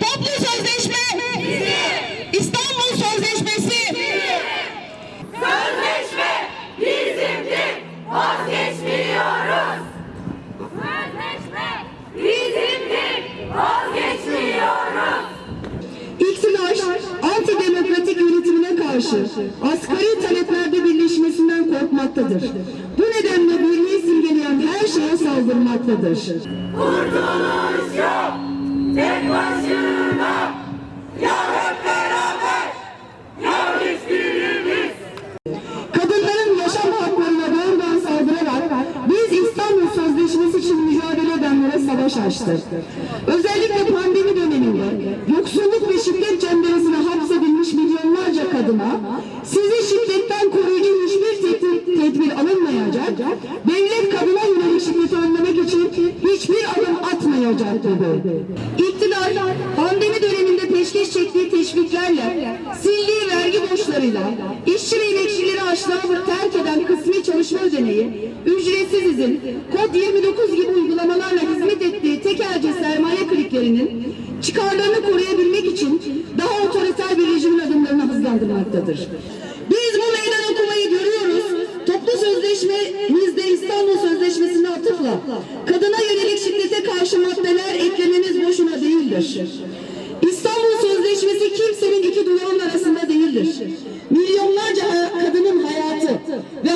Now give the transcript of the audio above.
Toplu sözleşme. İstanbul Sözleşmesi. Sözleşme bizimdir, vazgeçmiyoruz. Sözleşme bizimdir, vazgeçmiyoruz. İktidar antidemokratik yönetimine karşı asgari taleplerde birleşmesinden korkmaktadır. Bu nedenle birliği simgeleyen her şeye saldırmaktadır. Kurtuluş yok, tek başına. Savaş açtık. Özellikle pandemi döneminde yoksulluk ve şiddet cenderesine hapsedilmiş milyonlarca kadına sizi şiddetten koruyucu hiçbir tedbir, tedbir alınmayacak, devlet kadına yönelik şiddeti önlemek için hiçbir adım atmayacak dedi. İktidar pandemi döneminde peşkeş çektiği teşviklerle, sildiği vergi borçlarıyla, işçi ve emekçileri açlığa terk eden kısmi çalışma ödeneği, ücretsiz izin, kod 29 gibi tekelci örgütlerinin çıkarlarını koruyabilmek için daha otoriter bir rejimin adımlarını hızlandırmaktadır. Biz bu meydan okumayı görüyoruz. Toplu sözleşmemizde İstanbul Sözleşmesi'ne atıfla kadına yönelik şiddete karşı maddeler eklemeniz boşuna değildir. İstanbul Sözleşmesi kimsenin iki duvarın arasında değildir. Milyonlarca kadının hayatı ve